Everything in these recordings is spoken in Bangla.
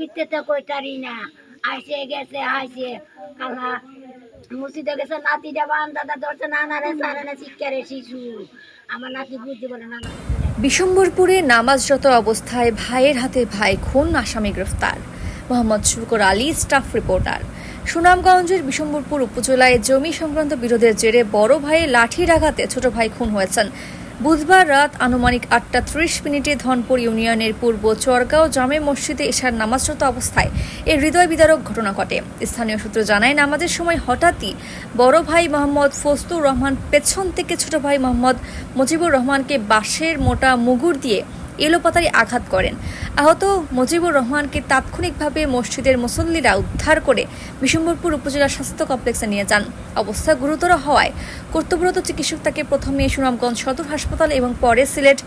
ভিত্তে তো কইতারি না? আইসে গেছে, আইসে। কালা মসজিদে গেছে নাতিটা বান, দাদা ধরছে নানারে সারানে শিক্ষারে শিশু। আমার নাতি বুঝতে বলে না বিশম্বরপুরে নামাজরত অবস্থায় ভাইয়ের হাতে ভাই খুন, আসামি গ্রেফতার। মোহাম্মদ শুকর আলী, স্টাফ রিপোর্টার। সুনামগঞ্জের বিশম্বরপুর উপজেলায় জমি সংক্রান্ত বিরোধের জেরে বড় ভাইয়ের লাঠির আঘাতে ছোট ভাই খুন হয়েছেন। বুধবার রাত আনুমানিক আটটা ত্রিশ মিনিটে ধনপুর ইউনিয়নের পূর্ব চরগাঁও জামে মসজিদে এশার নামাজরত অবস্থায় এর হৃদয় বিদারক ঘটনা ঘটে। স্থানীয় সূত্র জানায়, নামাজের সময় হঠাৎই বড় ভাই মোহাম্মদ ফস্তুর রহমান পেছন থেকে ছোট ভাই মোহাম্মদ মুজিবুর রহমানকে বাঁশের মোটা মুগুর দিয়ে এলোপাতারি আঘাত করেন। আহত মজিবুর রহমানকে তাৎক্ষণিকভাবে মসজিদের মুসল্লিরা উদ্ধার করে বিশম্বরপুর উপজেলা স্বাস্থ্য কমপ্লেক্সে নিয়ে যান। অবস্থা গুরুতর হওয়ায় কর্তব্যরত চিকিৎসক তাকে প্রথমে সুনামগঞ্জ সদর হাসপাতাল এবং পরে Sylhet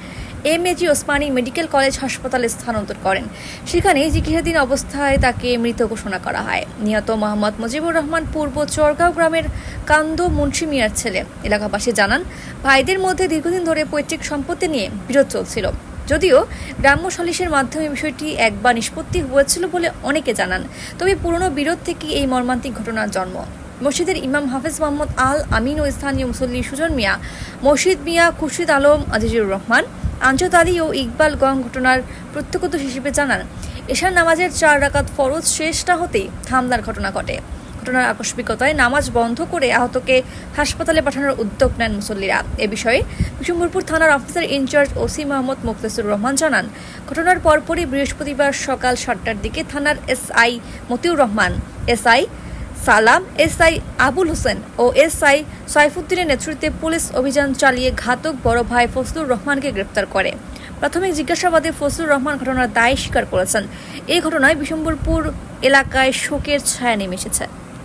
M AG Osmani medical college হাসপাতালে স্থানান্তর করেন। সেখানে চিকিৎসাধীন অবস্থায় তাকে মৃত ঘোষণা করা হয়। নিহত মোহাম্মদ মুজিবুর রহমান পূর্ব চরগাঁও গ্রামের কান্দ মুন্সি মিয়ার ছেলে। এলাকাবাসী জানান, ভাইদের মধ্যে দীর্ঘদিন ধরে পৈতৃক সম্পত্তি নিয়ে বিরোধ চলছিল। যদিও গ্রাম্য সালিশের মাধ্যমে বিষয়টি একবার নিষ্পত্তি হয়েছিল বলে অনেকে জানান। তবে পুরনো বিরোধ থেকে এই মর্মান্তিক ঘটনার জন্ম। মসজিদের ইমাম হাফেজ মোহাম্মদ আল আমিন ও স্থানীয় মুসল্লি সুজন মিয়া, মসজিদ মিয়া খুরশিদ আলম, আজিজুর রহমান আঞ্জত আলী ও ইকবাল গং ঘটনার প্রত্যক্ষদর্শী হিসেবে জানান, এশার নামাজের চার রাকাত ফরজ শেষটা হতেই হামলার ঘটনা ঘটে। ঘটনার আকস্মিকতায় নামাজ বন্ধ করে আহতকে হাসপাতালে পাঠানোর উদ্যোগ নেন মুসল্লিরা। এ বিষয়ে বিশম্বরপুর থানার officer in charge OC Mohammad Muktasur Rahman জানান। ঘটনার পরপরই বৃহস্পতিবার সকাল সাতটার দিকে থানার SI Motiur Rahman, SI Salam, SI Abul Hossain ও এসআই সাইফুদ্দিনের নেতৃত্বে পুলিশ অভিযান চালিয়ে ঘাতক বড় ভাই ফজলুর রহমানকে গ্রেপ্তার করে। প্রাথমিক জিজ্ঞাসাবাদে ফজলুর রহমান ঘটনার দায় স্বীকার করেছেন। এই ঘটনায় বিশম্বরপুর এলাকায় শোকের ছায়া নেমে এসেছে